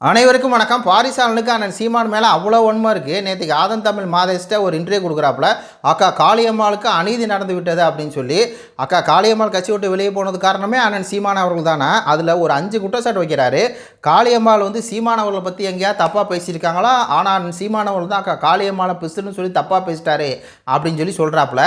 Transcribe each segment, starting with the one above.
அனைவருக்கும் வணக்கம். பாரிசாலனுக்கு அண்ணன் சீமான் மேலே அவ்வளோ உண்மை இருக்குது நேற்றுக்கு ஆதன் தமிழ் மாதேஷ்ட ஒரு இன்டர்வியூ கொடுக்குறாப்புல. அக்கா காளியம்மாளுக்கு அநீதி நடந்து விட்டது அப்படின்னு சொல்லி அக்கா காளியம்மாள் கட்சி விட்டு வெளியே போனது காரணமே அண்ணன் சீமான் அவர்கள் தானே. அதில் ஒரு அஞ்சு குற்றச்சாட்டு வைக்கிறாரு. காளியம்மாள் வந்து சீமான் அவர்களை பற்றி எங்கேயா தப்பாக பேசியிருக்காங்களா? ஆனால் அண்ணன் சீமான் அவர்கள் தான் அக்கா காளியம்மாளை பிசுன்னு சொல்லி தப்பாக பேசிட்டாரு அப்படின்னு சொல்லி சொல்கிறாப்புல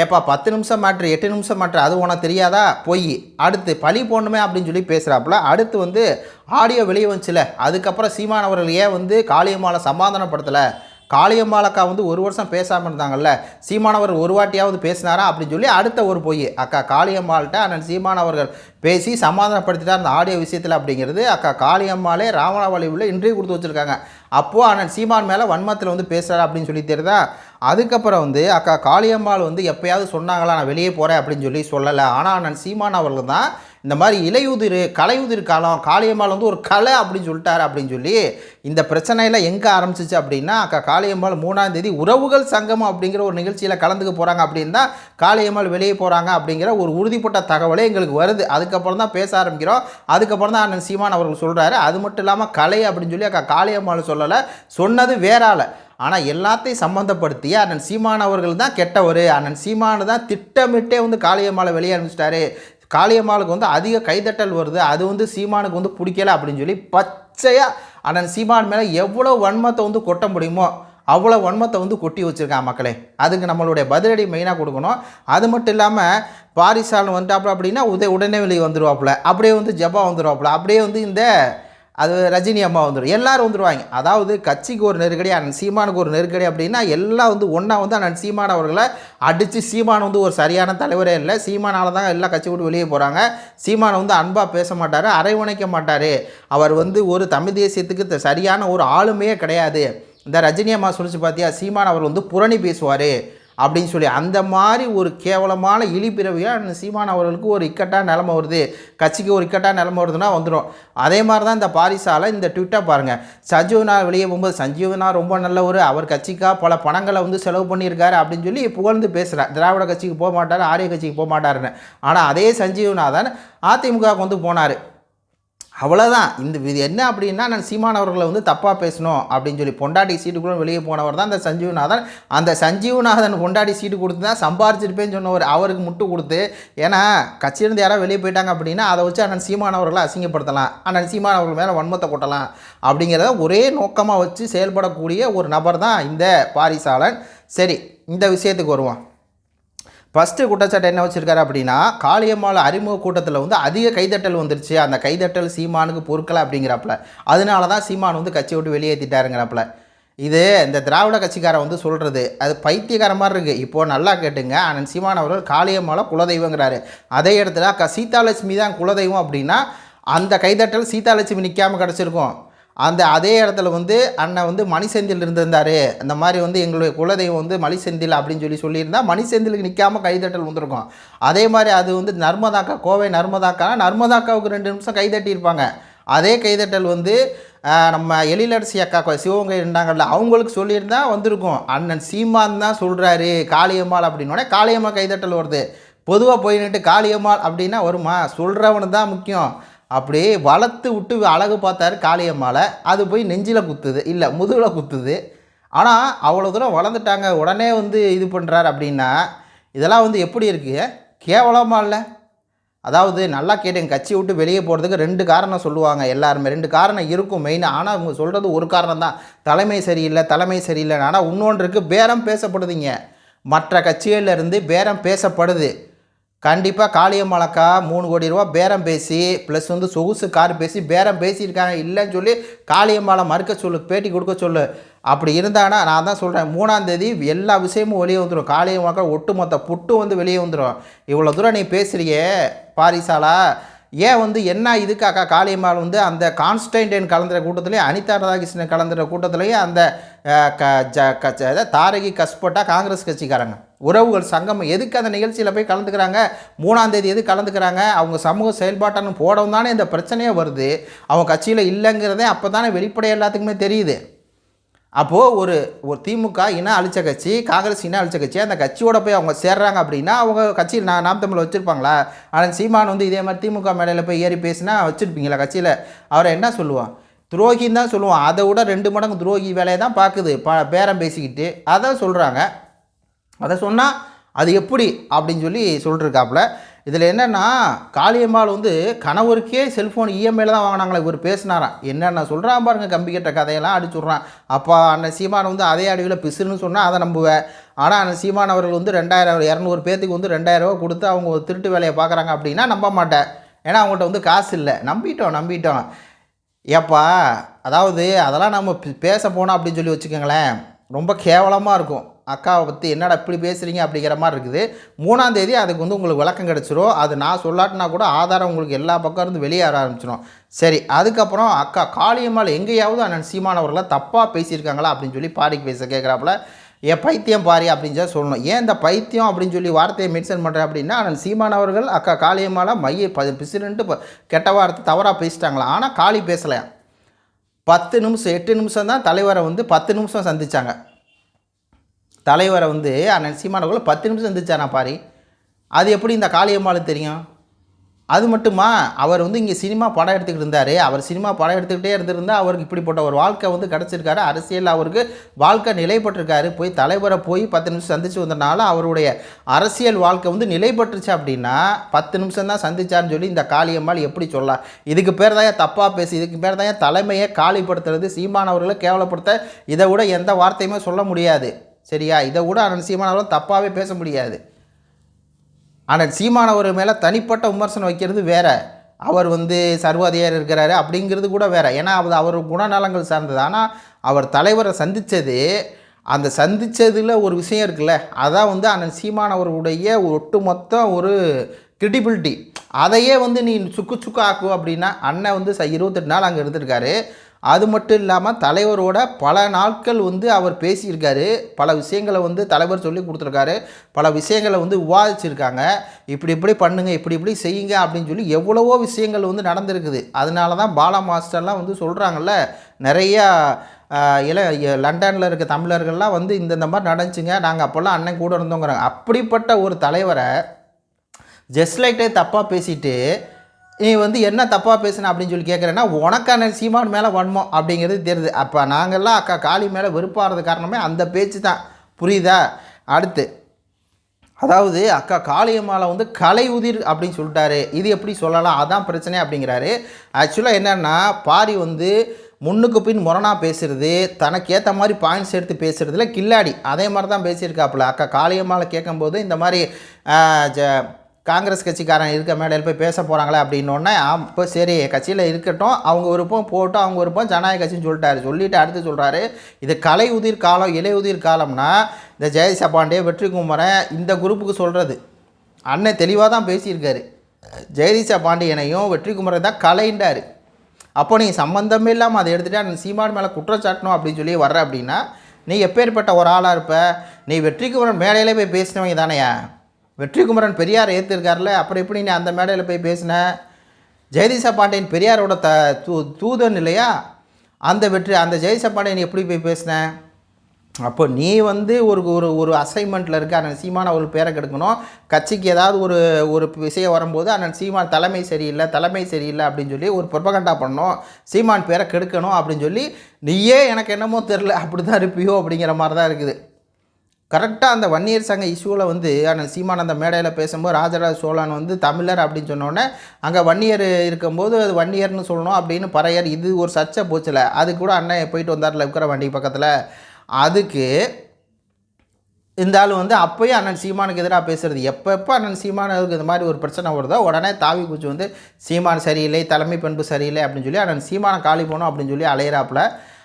ஏப்பா பத்து நிமிஷம் மாற்று எட்டு நிமிஷம் மாற்று அது உனக்கு தெரியாதா? பொய். அடுத்து பழி போடணுமே அப்படின்னு சொல்லி பேசுகிறாப்புல அடுத்து வந்து ஆடியோ வெளியே வந்துச்சுல. அதுக்கப்புறம் சீமான் அவர்கள் ஏன் வந்து காளியம்மாளை சமாதானப்படுத்தலை? காளியம்மாளக்கா வந்து ஒரு வருஷம் பேசாமல் இருந்தாங்கல்ல? சீமானவர் ஒரு வாட்டியாவது பேசினாரா? அப்படின்னு சொல்லி அடுத்த ஒரு பொய். அக்கா காளியம்மாள்கிட்ட அண்ணன் சீமான் அவர்கள் பேசி சமாதானப்படுத்திட்டார் அந்த ஆடியோ விஷயத்தில் அப்படிங்கிறது. அக்கா காளியம்மாளே ராவணாவளிவில் இன்டர்வியூ கொடுத்து வச்சுருக்காங்க. அப்போது அண்ணன் சீமான் மேலே வன்மத்தில் வந்து பேசுகிறார் அப்படின்னு சொல்லி தெரியுதா? அதுக்கப்புறம் வந்து அக்கா காளியம்மாள் வந்து எப்போயாவது சொன்னாங்களா நான் வெளியே போகிறேன் அப்படின்னு சொல்லி சொல்லலை. ஆனால் அண்ணன் சீமான் அவர்கள் தான் இந்த மாதிரி இலையுதிர் கலையுதிர் காலம் காளியம்மாள் வந்து ஒரு கலை அப்படின்னு சொல்லிட்டாரு அப்படின்னு சொல்லி இந்த பிரச்சனையில் எங்கே ஆரம்பிச்சிச்சு அப்படின்னா அக்கா காளியம்மாள் மூணாம் தேதி உறவுகள் சங்கமம் அப்படிங்கிற ஒரு நிகழ்ச்சியில் கலந்துக்க போகிறாங்க அப்படின்னா காளியம்மாள் வெளியே போகிறாங்க அப்படிங்கிற ஒரு உறுதிப்பட்ட தகவலே எங்களுக்கு வருது. அதுக்கப்புறம் தான் பேச ஆரம்பிக்கிறோம். அதுக்கப்புறம் தான் அண்ணன் சீமான் அவர்கள் சொல்கிறாரு அது மட்டும் இல்லாமல் கலை அப்படின்னு சொல்லி அக்கா காளியம்மாள் சொல்லலை சொன்னது வேற ஆளு ஆனால் எல்லாத்தையும் சம்மந்தப்படுத்தி அண்ணன் சீமான் அவர்கள் தான் கெட்டவர். அண்ணன் சீமானு தான் திட்டமிட்டே வந்து காளியம்மாளை வெளியே அனுப்பிச்சிட்டாரு. காளியம்மாளுக்கு வந்து அதிக கைதட்டல் வருது. அது வந்து சீமானுக்கு வந்து பிடிக்கல அப்படின்னு சொல்லி பச்சையாக அண்ணன் சீமான் மேலே எவ்வளோ வன்மத்தை வந்து கொட்ட முடியுமோ அவ்வளோ வன்மத்தை வந்து கொட்டி வச்சுருக்கான் மக்களே. அதுக்கு நம்மளுடைய பதிலடி மெயினாக கொடுக்கணும். அது மட்டும் இல்லாமல் பாரிசாலன் வந்துட்டாப்புல அப்படின்னா உதய உடனே வெளியே வந்துடுவாப்புல அப்படியே வந்து ஜபா வந்துடுவாப்புல அப்படியே வந்து இந்த அது ரஜினி அம்மா வந்துடும் எல்லாரும் வந்துடுவாங்க அதாவது கட்சிக்கு ஒரு நெருக்கடி அண்ணன் சீமானுக்கு ஒரு நெருக்கடி அப்படின்னா எல்லாம் வந்து ஒன்றா வந்து அண்ணன் சீமான் அவர்களை அடித்து சீமான் வந்து ஒரு சரியான தலைவரே இல்லை. சீமானால் தான் எல்லா கட்சி விட்டு வெளியே போகிறாங்க சீமானை வந்து அன்பாக பேச மாட்டார் அரவணைக்க மாட்டார். அவர் வந்து ஒரு தமிழ் தேசியத்துக்கு த- சரியான ஒரு ஆளுமையே கிடையாது. இந்த ரஜினி அம்மா சொல்லிச்சு பார்த்தியா சீமான் அவர் வந்து புரணி பேசுவார். அப்படின்னு சொல்லி அந்த மாதிரி ஒரு கேவலமான இழிப்பிறவியாக சீமான் அவர்களுக்கு ஒரு இக்கட்டாக நிலமை வருது. கட்சிக்கு ஒரு இக்கட்டாக நிலமை வருதுன்னா வந்துடும் அதே மாதிரி தான் இந்த பாரிசாலை இந்த ட்விட்டர் பாருங்கள் சஞ்சீவனா வெளியே போகும்போது சஞ்சீவனா ரொம்ப நல்லவர். அவர் கட்சிக்காக பல பணங்களை வந்து செலவு பண்ணியிருக்காரு அப்படின்னு சொல்லி புகழ்ந்து பேசுகிறார் திராவிட கட்சிக்கு போக மாட்டார் ஆரிய கட்சிக்கு போக மாட்டாருன்னு. ஆனால் அதே சஞ்சீவநாதன் அதிமுகவுக்கு வந்து போனார். அவ்வளோதான் இந்த இது என்ன அப்படின்னா நான் சீமான் அவர்களை வந்து தப்பாக பேசணும் அப்படின்னு சொல்லி பொண்டாட்டி சீட்டுக்குள்ள வெளியே போனவர் தான் அந்த சஞ்சீவநாதன். அந்த சஞ்சீவநாதன் பொண்டாட்டி சீட்டு கொடுத்து தான் சம்பாரிச்சிருப்பேன்னு சொன்னவர் அவருக்கு முட்டு கொடுத்து ஏன்னா கட்சியிலேருந்து யாராவது வெளியே போயிட்டாங்க அப்படின்னா அதை வச்சு அண்ணன் சீமான் அவர்களை அசிங்கப்படுத்தலாம். அண்ணன் சீமான் அவர்கள் மேலே வன்மத்தை கொட்டலாம். அப்படிங்கிறத ஒரே நோக்கமாக வச்சு செயல்படக்கூடிய ஒரு நபர் தான் இந்த பாரிசாலன். சரி இந்த விஷயத்துக்கு வருவோம். ஃபஸ்ட்டு குற்றச்சாட்டு என்ன வச்சுருக்காரு அப்படின்னா காளியம்மாள் அறிமுக கூட்டத்தில் வந்து அதிக கைதட்டல் வந்துருச்சு. அந்த கைதட்டல் சீமானுக்கு பொறுக்கலை அப்படிங்கிறப்பல. அதனால தான் சீமான் வந்து கட்சி விட்டு வெளியேற்றிட்டாருங்கிறப்பல இது இந்த திராவிட கட்சிக்காரன் வந்து சொல்கிறது அது பைத்தியக்கார மாதிரி இருக்குது இப்போது நல்லா கேட்டுங்க. அண்ணன் சீமான் அவர்கள் காளியம்மாளை குலதெய்வங்கிறாரு. அதே இடத்துல க சீதாலட்சுமி தான் குலதெய்வம் அப்படின்னா அந்த கைதட்டல் சீதாலட்சுமி நிற்காமல் கிடச்சிருக்கும். அந்த அதே இடத்துல வந்து அண்ணன் வந்து மணிசெந்தில் இருந்திருந்தார். அந்த மாதிரி வந்து எங்களுடைய குலதெய்வம் வந்து மணிசெந்தில் அப்படின்னு சொல்லி சொல்லியிருந்தா மணிசெந்திலுக்கு நிற்காம கைதட்டல் வந்திருக்கும். அதே மாதிரி அது வந்து நர்மதாக்கா கோவை நர்மதாக்கா நர்மதாக்காவுக்கு ரெண்டு நிமிஷம் கைதட்டியிருப்பாங்க. அதே கைதட்டல் வந்து நம்ம எழிலரசி அக்கா சிவகங்கை இருந்தாங்கல்ல அவங்களுக்கு சொல்லியிருந்தா வந்திருக்கும். அண்ணன் சீமான் தான் சொல்கிறாரு காளியம்மாள் அப்படின்னோடனே காளியம்மா கைதட்டல் வருது. பொதுவாக போய் காளியம்மாள் அப்படின்னா வருமா? சொல்கிறவனு தான் முக்கியம். அப்படியே வளர்த்து விட்டு அழகு பார்த்தாரு காளியம்மாவை அது போய் நெஞ்சில் குத்துது. இல்லை முதுகில் குத்துது. ஆனால் அவ்வளோ தூரம் வளர்ந்துட்டாங்க. உடனே வந்து இது பண்ணுறாரு அப்படின்னா இதெல்லாம் வந்து எப்படி இருக்குது கேவலமாக இல்லை? அதாவது நல்லா கேட்டுங்க கட்சி விட்டு வெளியே போகிறதுக்கு ரெண்டு காரணம் சொல்லுவாங்க எல்லாருமே. ரெண்டு காரணம் இருக்கும் மெயினாக ஆனால் அவங்க சொல்கிறது ஒரு காரணம் தான். தலைமை சரியில்லை தலைமை சரியில்லை ஆனால் இன்னொன்று இருக்குது பேரம் பேசப்படுதுங்க. மற்ற கட்சிகளிலிருந்து பேரம் பேசப்படுது. கண்டிப்பாக காளியம்மலக்கா மூணு கோடி ரூபா பேரம் பேசி ப்ளஸ் வந்து சொகுசு கார் பேசி பேரம் பேசியிருக்காங்க இல்லைன்னு சொல்லி காளியம்மாளை மறுக்க சொல்லு பேட்டி கொடுக்க சொல்லு. அப்படி இருந்தாங்கன்னா நான் தான் சொல்கிறேன் மூணாந்தேதி எல்லா விஷயமும் வெளியே வந்துடும் காளியம்மாக்கா ஒட்டுமொத்த புட்டு வந்து வெளியே வந்துடும் இவ்வளோ தூரம் நீ பேசுகிறியே பாரிசாலா. ஏன் வந்து என்ன இதுக்காக்கா காளியம்மாள் வந்து அந்த கான்ஸ்டன்டைன் கலந்துற கூட்டத்துலேயும் அனிதா ராதாகிருஷ்ணன் கலந்துற கூட்டத்துலேயும் அந்த க ஜ க தாரகி கஸ்பட்டா காங்கிரஸ் கட்சிக்காரங்க. உறவுகள் சங்கம் எதுக்கு அந்த நிகழ்ச்சியில் போய் கலந்துக்கிறாங்க? மூணாம் தேதி எது கலந்துக்கிறாங்க? அவங்க சமூக செயல்பாட்டான்னு போடவும் தானே இந்த பிரச்சனையே வருது. அவங்க கட்சியில் இல்லைங்கிறதே அப்போ தானே வெளிப்படை எல்லாத்துக்குமே தெரியுது. அப்போது ஒரு ஒரு திமுக இன அழிச்ச கட்சி காங்கிரஸ் இன அழிச்ச கட்சி அந்த கட்சியோட போய் அவங்க சேர்றாங்க அப்படின்னா அவங்க கட்சியில் நான் நாம் தமிழ் வச்சுருப்பாங்களா? ஆனால் சீமான் வந்து இதே மாதிரி திமுக மேடையில் போய் ஏறி பேசினா வச்சுருப்பீங்களா கட்சியில்? அவரை என்ன சொல்லுவான்? துரோகின்னு தான் சொல்லுவோம் அதை விட ரெண்டு மடங்கு துரோகி வேலையை தான் பார்க்குது. ப பேரம் பேசிக்கிட்டு. அதை சொல்கிறாங்க அதை சொன்னால் அது எப்படி அப்படின்னு சொல்லி சொல்லிருக்காப்புல. இதில் என்னென்னா காளியம்மாள் வந்து கணவருக்கே செல்ஃபோன் இஎம்ஐயில் தான் வாங்கினாங்களே இவர் பேசினாராம். என்னென்ன சொல்கிறான் பாருங்க கம்பி கட்ட கதையெல்லாம் அடிச்சுட்றான் அப்போ அண்ணன் சீமான் வந்து அதே அடிவில் பிசுன்னு சொன்னால் அதை நம்புவேன் ஆனால் அண்ணன் சீமான் அவர்கள் வந்து ரெண்டாயிரம் இரநூறு பேர்த்துக்கு வந்து ரெண்டாயிரரூவா கொடுத்து அவங்க ஒரு திருட்டு வேலையை பார்க்குறாங்க அப்படின்னா நம்ப மாட்டேன். ஏன்னா அவங்கள்ட்ட வந்து காசு இல்லை. நம்பிட்டோம் நம்பிட்டோம். ஏப்பா அதாவது அதெல்லாம் நம்ம பே- பேச போனோம் அப்படின்னு சொல்லி வச்சுக்கோங்களேன் ரொம்ப கேவலமாக இருக்கும். அக்காவை பற்றி என்னடா இப்படி பேசுகிறீங்க அப்படிங்கிற மாதிரி இருக்குது. மூணாம் தேதி அதுக்கு வந்து உங்களுக்கு விளக்கம் கிடச்சிரும். அது நான் சொல்லாட்டினா கூட ஆதாரம் உங்களுக்கு எல்லா பக்கம் இருந்து வெளியேற ஆரம்பிச்சிடும் சரி அதுக்கப்புறம் அக்கா காளியம்மாள் எங்கேயாவது அண்ணன் சீமானவர்களை தப்பாக பேசியிருக்காங்களா அப்படின்னு சொல்லி பாடிக்கு பேச கேட்குறாப்புல என் பைத்தியம் பாரி அப்படின்னு சொல்லி சொல்லணும். ஏன் இந்த பைத்தியம் அப்படின்னு சொல்லி வார்த்தையை மென்ஷன் பண்ணுறேன் அப்படின்னா அண்ணன் சீமானவர்கள் அக்கா காளியம்மாளை மைய ப பிசுருன்ட்டு கெட்ட வார்த்தை தவறாக பேசிட்டாங்களா? ஆனால் காளி பேசலை பத்து நிமிஷம் எட்டு நிமிஷம் தான் தலைவரை வந்து பத்து நிமிஷம் சந்திச்சாங்க. தலைவரை வந்து அண்ணன் சீமானக்குள்ளே பத்து நிமிஷம் இருந்துச்சானா பாரி. அது எப்படி இந்த காளியம்மாள் தெரியும்? அது மட்டுமா அவர் வந்து இங்கே சினிமா படம் எடுத்துக்கிட்டு இருந்தார். அவர் சினிமா படம் எடுத்துக்கிட்டே இருந்திருந்தால் அவருக்கு இப்படிப்பட்ட ஒரு வாழ்க்கை வந்து கிடச்சிருக்காரு. அரசியலில் அவருக்கு வாழ்க்கை நிலைப்பட்டிருக்காரு போய் தலைவரை போய் பத்து நிமிஷம் சந்திச்சு வந்தனால அவருடைய அரசியல் வாழ்க்கை வந்து நிலைப்பட்டுருச்சு அப்படின்னா பத்து நிமிஷம் தான் சந்திச்சான்னு சொல்லி இந்த காளியம்மாள் எப்படி சொல்லலாம் இதுக்கு பேர் தான் தப்பாக பேசி? இதுக்கு பேர் தான் தலைமையை காலிப்படுத்துறது? சீமானவர்களை கேவலப்படுத்த இதை விட எந்த வார்த்தையுமே சொல்ல முடியாது. சரியா? இதை கூட அண்ணன் சீமானவர்கள் தப்பாகவே பேச முடியாது. ஆனால் சீமானவர் மேலே தனிப்பட்ட விமர்சனம் வைக்கிறது வேற. அவர் வந்து சர்வாதிகாரி இருக்கிறாரு அப்படிங்கிறது கூட வேற. ஏன்னா அது அவர் குணநலங்கள் சார்ந்தது. ஆனால் அவர் தலைவரை சந்தித்தது அந்த சந்தித்ததில் ஒரு விஷயம் இருக்குல்ல. அதான் வந்து அண்ணன் சீமானவர்களுடைய ஒட்டுமொத்த ஒரு கிரெடிபிலிட்டி அதையே வந்து நீ சுக்கு சுக்கு ஆக்கு அப்படின்னா அண்ணன் வந்து ச இருபத்தெட்டு நாள் அங்கே இருந்திருக்காரு. அது மட்டும் இல்லாமல் தலைவரோட பல நாட்கள் வந்து அவர் பேசியிருக்காரு. பல விஷயங்களை வந்து தலைவர் சொல்லி கொடுத்துருக்காரு. பல விஷயங்களை வந்து விவாதிச்சிருக்காங்க. இப்படி இப்படி பண்ணுங்கள் இப்படி இப்படி செய்யுங்க அப்படின்னு சொல்லி எவ்வளவோ விஷயங்கள் வந்து நடந்திருக்குது. அதனால தான் பாலா மாஸ்டர்லாம் வந்து சொல்கிறாங்கல்ல நிறையா இல இள லண்டனில் இருக்க தமிழர்கள்லாம் வந்து இந்த மாதிரி நடந்துச்சுங்க நாங்கள் அப்போல்லாம் அண்ணன் கூட இருந்தோங்கிறாங்க. அப்படிப்பட்ட ஒரு தலைவரை ஜஸ்ட் தப்பாக பேசிட்டு நீ வந்து என்ன தப்பாக பேசுன அப்படின்னு சொல்லி கேட்குறேன்னா உனக்கான சீமான் மேலே வன்மம் அப்படிங்கிறது தெரியுது. அப்போ நாங்கள்லாம் அக்கா காளி மேலே வெறுப்பாகிறது காரணமே அந்த பேச்சு தான் புரியுதா? அடுத்து அதாவது அக்கா காளியம்மாவை வந்து கலை உதிர் அப்படின்னு சொல்லிட்டாரு. இது எப்படி சொல்லலாம்? அதான் பிரச்சனை அப்படிங்கிறாரு. ஆக்சுவலாக என்னென்னா பாரி வந்து முன்னுக்கு பின் முரணா பேசுறது தனக்கு ஏற்ற மாதிரி பாயிண்ட்ஸ் எடுத்து பேசுகிறதுல கில்லாடி. அதே மாதிரி தான் பேசியிருக்காப்புல. அக்கா காளியம்மாவை கேட்கும்போது இந்த மாதிரி ஜ- காங்கிரஸ் கட்சிக்காரன் இருக்க மேடையில் போய் பேச போகிறாங்களே அப்படின்னோடனே அப்போ சரி கட்சியில் இருக்கட்டும் அவங்க விருப்பம் போட்டு அவங்க விருப்பம் ஜனநாயக கட்சின்னு சொல்லிட்டாரு. சொல்லிட்டு அடுத்து சொல்கிறாரு இது கலை உதிர் காலம் இலை உதிர் காலம்னா இந்த ஜெயதிஷா பாண்டே வெற்றி குமரன் இந்த குரூப்புக்கு சொல்கிறது அண்ணன் தெளிவாக தான் பேசியிருக்காரு. ஜெயதிஷா பாண்டியனையும் வெற்றி குமரன் தான் கலைண்டார் அப்போ நீ சம்மந்தமே இல்லாமல் அதை எடுத்துகிட்டு அந்த சீமான் மேலே குற்றச்சாட்டணும் அப்படின்னு சொல்லி வர்ற அப்படின்னா நீ எப்பேற்பட்ட ஒரு ஆளாக இருப்ப? நீ வெற்றி குமரன் மேடையிலே போய் பேசினவங்க தானேயா? வெற்றி குமரன் பெரியார் ஏற்றிருக்காருல அப்புறம் எப்படி நீ அந்த மேடையில் போய் பேசின? ஜெயதிஷா பாண்டியன் பெரியாரோட த தூ தூதன் இல்லையா? அந்த வெற்றி அந்த ஜெயதிஷா பாண்டியன் எப்படி போய் பேசின? அப்போ நீ வந்து ஒரு ஒரு ஒரு அசைன்மெண்ட்டில் இருக்க அண்ணன் சீமான் அவர்கள் பேரை கெடுக்கணும். கட்சிக்கு ஏதாவது ஒரு ஒரு விஷயம் வரும்போது அண்ணன் சீமான் தலைமை சரியில்லை தலைமை சரியில்லை அப்படின்னு சொல்லி ஒரு புறப்பகண்டா பண்ணணும். சீமான் பேரை கெடுக்கணும் அப்படின்னு சொல்லி நீயே எனக்கு என்னமோ தெரில அப்படி தான் இருப்பியோ அப்படிங்கிற மாதிரி தான் இருக்குது. கரெக்டாக அந்த வன்னியர் சங்க இஷ்யூவில் வந்து அண்ணன் சீமான் அந்த மேடையில் பேசும்போது ராஜராஜ சோழன் வந்து தமிழர் அப்படின்னு சொன்னோடனே அங்கே வன்னியர் இருக்கும்போது அது வன்னியர்னு சொல்லணும் அப்படின்னு பறையர் இது ஒரு சர்ச்சை போச்சுல. அது கூட அண்ணன் போயிட்டு வந்தார்ல இருக்கிற வண்டி பக்கத்தில். அதுக்கு இந்த ஆள் வந்து அப்போயும் அண்ணன் சீமானுக்கு எதிராக பேசுறது. எப்போ எப்போ அண்ணன் சீமானுக்கு இந்த மாதிரி ஒரு பிரச்சனை வருதோ உடனே தாவி குச்சி வந்து சீமான் சரியில்லை தலைமை பண்பு சரியில்லை அப்படின்னு சொல்லி அண்ணன் சீமானை காலி போகணும் அப்படின்னு சொல்லி அலையிறாப்புல.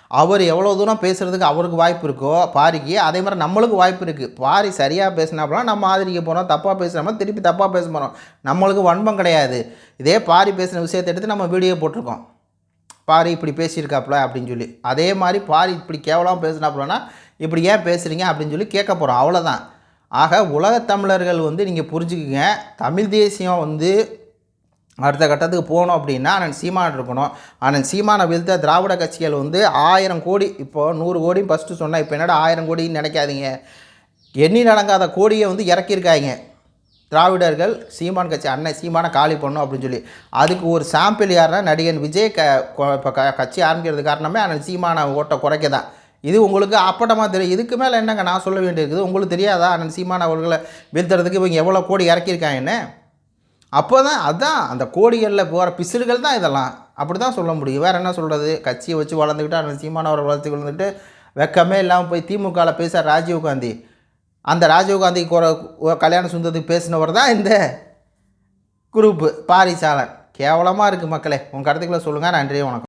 அவர் எவ்வளோ தூரம் பேசுகிறதுக்கு அவருக்கு வாய்ப்பு இருக்கோ பாரிக்கு அதே மாதிரி நம்மளுக்கு வாய்ப்பு இருக்குது பாரி சரியாக பேசினாப்பெல்லாம் நம்ம ஆதரிக்க போகிறோம் தப்பாக பேசுகிறோம் திருப்பி தப்பாக பேச போகிறோம் நம்மளுக்கு வன்பம் கிடையாது. இதே பாரி பேசின விஷயத்தை எடுத்து நம்ம வீடியோ போட்டிருக்கோம். பாரி இப்படி பேசியிருக்காப்புல அப்படின்னு சொல்லி. அதே மாதிரி பாரி இப்படி கேவலமாக பேசினாப்புலன்னா இப்படி ஏன் பேசுகிறீங்க அப்படின்னு சொல்லி கேட்க போகிறோம் அவ்வளோதான் ஆக உலகத் தமிழர்கள் வந்து நீங்கள் புரிஞ்சுக்குங்க. தமிழ் தேசியம் வந்து அடுத்த கட்டத்துக்கு போகணும் அப்படின்னா அண்ணன் சீமான் இருக்கணும். அண்ணன் சீமானை வீழ்த்த திராவிட கட்சிகள் வந்து ஆயிரம் கோடி இப்போது நூறு கோடி ஃபஸ்ட்டு சொன்னால் இப்போ என்னடா ஆயிரம் கோடின்னு நினைக்காதீங்க. எண்ணி நடங்காத கோடியை வந்து இறக்கியிருக்காங்க. திராவிடர்கள் சீமான் கட்சி அண்ணன் சீமானை காலி பண்ணும் அப்படின்னு சொல்லி. அதுக்கு ஒரு சாம்பிள் யாருன்னா நடிகன் விஜய் க இப்போ க கட்சி ஆரம்பிக்கிறது காரணமே அண்ணன் சீமானை ஓட்டை குறைக்க தான் இது உங்களுக்கு அப்பட்டமாக தெரியும். இதுக்கு மேலே என்னங்க நான் சொல்ல வேண்டியிருக்குது? உங்களுக்கு தெரியாதா அண்ணன் சீமான அவர்களை வீழ்த்துறதுக்கு இவங்க எவ்வளோ கோடி இறக்கியிருக்காங்கன்னு? அப்போ தான் அதுதான் அந்த கோடிகளில் போகிற பிசுறுகள் தான் இதெல்லாம். அப்படி தான் சொல்ல முடியும். வேறு என்ன சொல்கிறது கட்சியை வச்சு வளர்ந்துக்கிட்டு அண்ணன் சீமான் அவரை வளர்த்து வளர்ந்துட்டு வெக்கமே இல்லாமல் போய் திமுகவில் பேச ராஜீவ் காந்தி. அந்த ராஜீவ்காந்தி கல்யாண சுந்தரத்துக்கு பேசினவர் தான் இந்த குரூப்பு பாரிசாலன் கேவலமாக இருக்குது மக்களே உங்கள் கருத்துக்களை சொல்லுங்கள் நன்றி வணக்கம்.